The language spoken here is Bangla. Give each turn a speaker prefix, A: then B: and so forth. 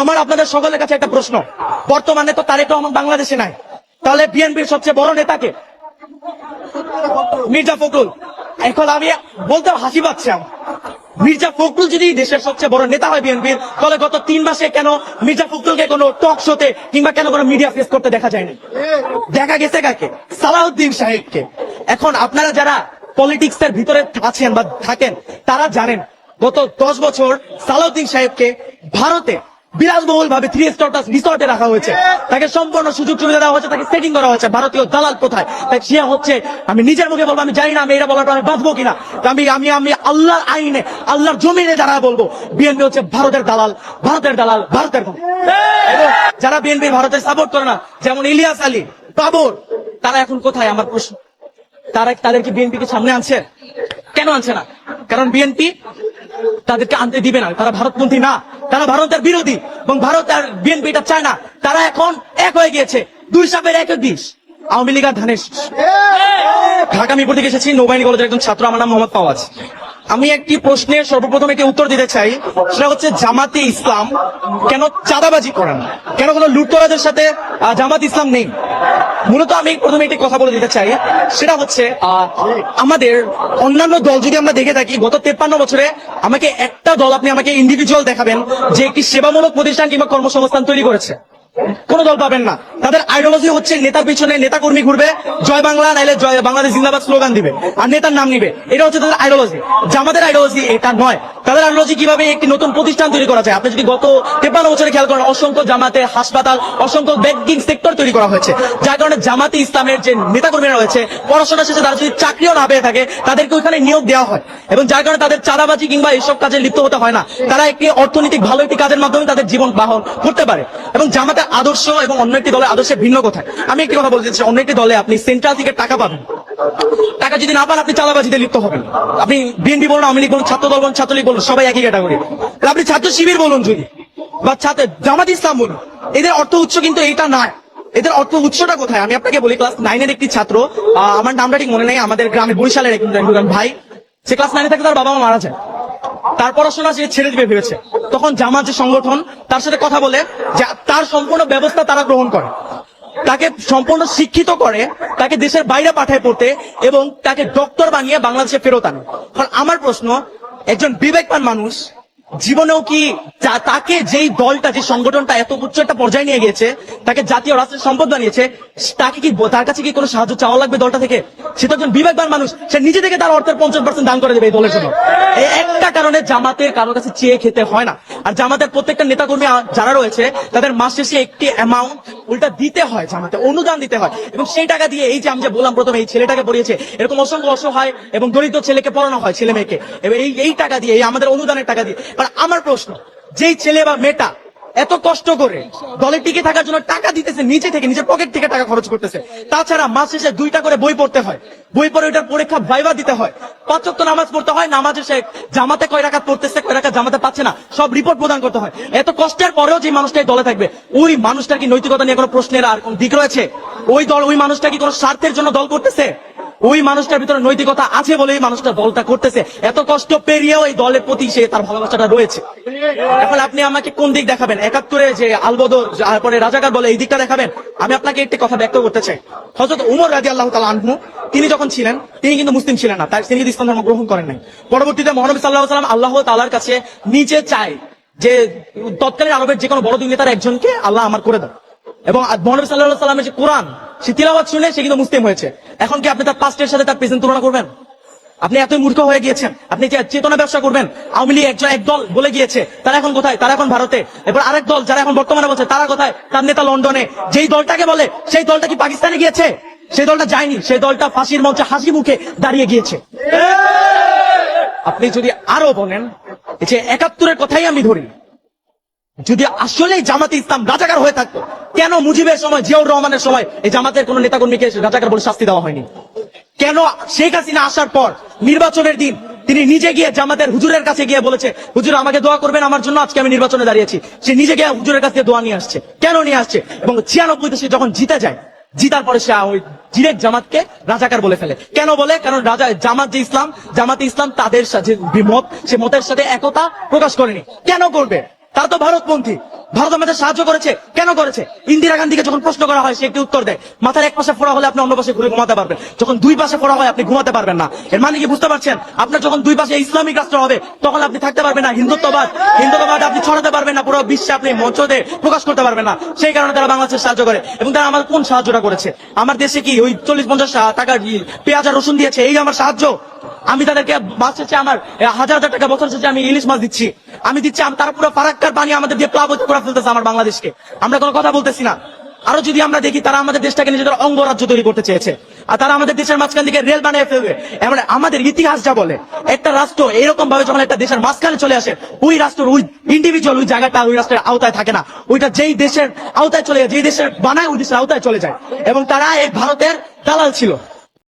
A: আমার আপনাদের সকলের কাছে একটা প্রশ্ন। বর্তমানে তো তারেক রহমান বাংলাদেশে নাই। তাহলে বিএনপির সবচেয়ে বড় নেতাকে মির্জা ফখরুল। এখন আমি বলতে হাসি পাচ্ছি। মির্জা ফখরুল যদি দেশের সবচেয়ে বড় নেতা হয় বিএনপির, তাহলে গত তিন মাসে কেন মির্জা ফখরুলকে কোনো টক শোতে কিংবা কেন কোনো মিডিয়া ফেস করতে দেখা যায়নি? দেখা গেছে কাকে? সালাউদ্দিন সাহেবকে। এখন আপনারা যারা পলিটিক্স এর ভিতরে আছেন বা থাকেন, তারা জানেন, গত দশ বছর সালাউদ্দিন সাহেবকে ভারতে বিলাসবহুল ভাবে থ্রি স্টার রিসর্টে রাখা হয়েছে। তাকে সম্পূর্ণ সুযোগ সুবিধা দেওয়া হয়েছে, তাকে সেটিং করা হয়েছে। ভারতীয় দালাল কোথায়? তাই সে হচ্ছে, আমি নিজের মুখে বলব, আমি জানি না আমি এটা বলার আমি বাঁচবো কিনা। আমি আমি আমি আল্লাহর আইনে, আল্লাহর জমিনে যারা বলব বিএনপি হচ্ছে ভারতের দালাল ভারতের দালাল, ভারতের। যারা বিএনপি ভারতের সাপোর্ট করে না, যেমন ইলিয়াস আলী, বাবর, তারা এখন কোথায়? আমার প্রশ্ন। তারা তাদেরকে বিএনপি কে সামনে আনছে? কেন আনছে না? কারণ বিএনপি তাদেরকে আনতে দিবে না। তারা ভারতপন্থী না। তারা ভারতের বিরোধী এবং ভারত আর বিএনপি এটা চায় না। তারা এখন এক হয়ে গিয়েছে। দুই সাপের এক দিশ আওয়ামী লীগ আর ধানের ঢাকা মিরপুর থেকে এসেছি। নৌবাহিনী কলেজের একজন ছাত্র। আমার নাম মোহাম্মদ পাওয়াজ আমি একটি প্রশ্নের সর্বপ্রথম একটি উত্তর দিতে চাই। সেটা হচ্ছে জামাতে ইসলাম কেন চাঁদাবাজি করেন কেন কোনো লুটতরাজের সাথে জামাত ইসলাম নেই? মূলত আমি প্রথমে একটি কথা বলে দিতে চাই। সেটা হচ্ছে আমাদের অন্যান্য দল যদি আমরা দেখে থাকি, গত তেপ্পান্ন বছরে আমাকে একটা দল আপনি আমাকে ইন্ডিভিজুয়াল দেখাবেন যে একটি সেবামূলক প্রতিষ্ঠান কিংবা কর্মসংস্থান তৈরি করেছে। কোন দল পাবেন না। তাদের আইডিওলজি হচ্ছে নেতার পিছনে নেতা কর্মী ঘুরবে, জয় বাংলা, নাইলে জয় বাংলাদেশ জিন্দাবাদ স্লোগান দিবে। আর নেতার নাম নিবে। এটা হচ্ছে তাদের আইডিওলজি জামাদের আইডিওলজি এটা নয়। তাদের আইডিওলজি কীভাবে একটি নতুন প্রতিষ্ঠান তৈরি করা যায়? আপনি যদি গত তেপ্পান্ন বছরে খেয়াল করেন, অসংখ্য জামাতে, হাসপাতাল, অসংখ্য ব্যাংকিং সেক্টর তৈরি করা হয়েছে। যার কারণে জামাতে ইসলামের যে নেতা কর্মীরা রয়েছে, পড়াশোনা শেষে তারা যদি চাকরিও না পেয়ে থাকে, তাদেরকে ওইখানে নিয়োগ দেওয়া হয়। এবং যার কারণে তাদের চাঁদাবাজি কিংবা এইসব কাজে লিপ্ত হতে হয় না। তারা একটি অর্থনৈতিক ভালো একটি কাজের মাধ্যমে তাদের জীবন বাহন করতে পারে। এবং জামাতের আদর্শ এবং অন্য একটি দলের আদর্শে ভিন্ন কোথায় আমি একটি কথা বলতে চাই অন্য একটি দলে আপনি সেন্ট্রাল থেকে টাকা পাবেন। টাকা যদি না পান, আপনি চাঁদাবাজিতে লিপ্ত হবেন। আপনি বিএনপি বলুন, আওয়ামী লীগ বলুন ছাত্র দল বলুন, ছাত্রলীগ সবাই একই ক্যাটাগরি আপনি ছাত্র শিবির বলুন যদি। বা ছাত্র, জামাত ইসলাম বলুন। এদের অর্থ উৎস কিন্তু এটা নয়। এদের অর্থ উৎসটা কোথায়? আমি আপনাকে বলি ক্লাস নাইনের একটি ছাত্র আমার নামটা ঠিক মনে নেই, আমাদের গ্রামে বরিশালের একজন ভাই, সে ক্লাস নাইনে থাকে, তার বাবা মা মারা যায়। তার পড়াশোনা সে ছেড়ে দিবে ভেবেছে। তখন জামাত যে সংগঠন, তার সাথে কথা বলে তার সম্পূর্ণ ব্যবস্থা তারা গ্রহণ করে। তাকে সম্পূর্ণ শিক্ষিত করে, তাকে দেশের বাইরে পাঠায় পড়তে এবং তাকে ডক্টর বানিয়ে বাংলাদেশে ফেরত আনে। আমার প্রশ্ন একজন বিবেকবান মানুষ, জীবনেও কি তাকে যেই দলটা, যে সংগঠনটা এত উচ্চ একটা পর্যায়ে নিয়ে গেছে তাকে জাতীয় রাষ্ট্রের সম্পদ বানিয়েছে, তাকে কি তার কাছে কি কোনো সাহায্য চাওয়া লাগবে দলটা থেকে? সে তো একজন বিবেকবান মানুষ, সে নিজে থেকে তার অর্থের পঞ্চাশ পার্সেন্ট দান করে দেবে এই দলের জন্য। একটা কারণে জামাতের কারও কাছে চেয়ে খেতে হয় না। আর জামাতের প্রত্যেকটা নেতাকর্মী কর্মী যারা রয়েছে, তাদের মাস শেষে একটি অ্যামাউন্ট উল্টা দিতে হয়, জামাতে অনুদান দিতে হয়। এবং সেই টাকা দিয়ে এই যে আমি যে বললাম প্রথমে, এই ছেলেটাকে পড়িয়েছে, এরকম অসংখ্য অসহায় এবং দরিদ্র ছেলেকে পড়ানো হয় ছেলে মেয়েকে এবার এই এই টাকা দিয়ে, এই আমাদের অনুদানের টাকা দিয়ে আর আমার প্রশ্ন, যেই ছেলে বা মেয়েটা এত কষ্ট করে দলে টিকে থাকার জন্য টাকা দিতেছে নিচে থেকে, নিজের পকেট থেকে টাকা খরচ করতেছে। তাছাড়া মাস শেষে দুইটা করে বই পড়তে হয়। বই পড়ে ওইটার পরীক্ষা ভাইবা দিতে হয়। পাঁচক্ত নামাজ পড়তে হয়, নামাজে সে জামাতে কয় রাখাত পড়তেছে, কয় রাখাত জামাতে পাচ্ছে না, সব রিপোর্ট প্রদান করতে হয়। এত কষ্টের পরেও যে মানুষটা এই দলে থাকবে, ওই মানুষটার কি নৈতিকতা নিয়ে কোনো প্রশ্নের আর কোন দিক রয়েছে? ওই দল, ওই মানুষটা কি কোনো স্বার্থের জন্য দল করতেছে? ওই মানুষটার ভিতরে নৈতিকতা আছে বলে মানুষটা দলটা করতেছে। এত কষ্ট পেরিয়েও এই দলের প্রতি সে তার ভালোবাসাটা রয়েছে। এখন আপনি আমাকে কোন দিক দেখাবেন? একাত্তরে যে আলবদর পরে রাজাকার বলে এই দিকটা দেখাবেন? আমি আপনাকে একটি কথা ব্যক্ত করতে চাই। হজরত উমর রাজি আল্লাহ তালা আনহু, তিনি যখন ছিলেন, তিনি কিন্তু মুসলিম ছিলেন না তাই তিনি কিন্তু ইসলাম ধর্ম গ্রহণ করেন নাই। পরবর্তীতে মহানবী সাল্লাহ সাল্লাম আল্লাহ তালার কাছে নিজে চায় যে তৎকালীন আরবের যে কোনো বড় দুই নেতার একজনকে আল্লাহ আমার করে দাও। এবং মহানবী সাল্লাহ সাল্লামের যে কোরআন সে তিলাওয়াত শুনে সে কিন্তু মুসলিম হয়েছে। এখন কি আপনি তার পাস্টের সাথে তার প্রেজেন্ট তুলনা করবেন? আপনি এতই মূর্খ হয়ে গিয়েছেন আপনি যে চেতনা ব্যবসা করবেন আওয়ামী লীগ একজন একদল বলে গিয়েছে তারা এখন কোথায়? তারা এখন ভারতে। এবার আরেক দল যারা এখন বর্তমানে বলছে তারা কোথায়? তার নেতা লন্ডনে। যেই দলটাকে বলে সেই দলটা কি পাকিস্তানে গিয়েছে? সেই দলটা যায়নি সেই দলটা ফাঁসির মঞ্চে হাসি মুখে দাঁড়িয়ে গিয়েছে। আপনি যদি আরও বলেন যে একাত্তরের কথাই আমি ধরি যদি আসলেই জামাতে ইসলাম রাজাকার হয়ে থাকতো, কেন মুজিবের সময়, জিয়াউর রহমানের সময় এই জামাতের কোন নেতাকর্মীকে রাজাকার বলে শাস্তি দেওয়া হয়নি? কেন শেখ হাসিনা আসার পর, নির্বাচনের দিন, তিনি নিজে গিয়ে জামাতের হুজুরের কাছে গিয়ে বলেছে, হুজুর, আমাকে দোয়া করবেন আমার জন্য, আজকে আমি নির্বাচনে দাঁড়িয়েছি। সে নিজে গিয়ে হুজুরের কাছে দোয়া নিয়ে আসছে। কেন নিয়ে আসছে? এবং ছিয়ানব্বইতে সে যখন জিতে যায়, জিতার পরে সে ওই ডিরেক্ট জামাতকে রাজাকার বলে ফেলে। কেন বলে? কারণ রাজা, জামাত যে ইসলাম, জামাতে ইসলাম তাদের সাথে মত, সে মতের সাথে একতা প্রকাশ করেনি। কেন করবে? তারা তো ভারতপন্থী। ভারত আমাদের সাহায্য করেছে। কেন করেছে? ইন্দিরা গান্ধীকে যখন প্রশ্ন করা হয়, সে একটি উত্তর দেয়। মাথার এক পাশে ফোড়া হলে আপনি অন্য পাশে ঘুরে ঘুমাতে পারবেন। যখন দুই পাশে ফোড়া হয়, আপনি ঘুমাতে পারবেন না। এর মানে কি বুঝতে পারছেন? আপনার যখন দুই পাশে ইসলামিক রাষ্ট্র হবে, তখন আপনি থাকতে পারবেন না। হিন্দুত্ববাদ। হিন্দুত্ববাদ আপনি ছড়াতে পারবেন না। পুরো বিশ্বে আপনি মঞ্চ দিয়ে প্রকাশ করতে পারবেন না। সেই কারণে তারা বাংলাদেশের সাহায্য করে। এবং তারা আমার কোন সাহায্যটা করেছে? আমার দেশে কি ওই চল্লিশ, পঞ্চাশ টাকা পেঁয়াজ আর রসুন দিয়েছে? এই আমার সাহায্য? আমি তাদেরকে শেষে আমার হাজার হাজার টাকা বছর শেষে আমি ইলিশ মাছ দিচ্ছি। আমি দিচ্ছি, আমি তারা পুরো ফারাক্কার পানি আমাদের দিয়ে প্লাবিত করে ফেলতেছে আমার বাংলাদেশকে। আমরা কোনো কথা বলতেছি না। আরও যদি আমরা দেখি, তারা আমাদের দেশটাকে নিজেদের অঙ্গরাজ্য তৈরি করতে চেয়েছে। আর তারা আমাদের দেশের মাঝখান থেকে রেল বানিয়ে ফেলবে। এমন আমাদের ইতিহাস যা বলে, একটা রাষ্ট্র এরকম ভাবে যখন একটা দেশের মাঝখানে চলে আসে, ওই রাষ্ট্র ওই ইন্ডিভিজুয়াল ওই জায়গাটা ওই রাষ্ট্রের আওতায় থাকে না। ওইটা যেই দেশের আওতায় চলে যায়, যেই দেশের বানায় ওই দেশের আওতায় চলে যায়। এবং তারা এই ভারতের দালাল ছিল।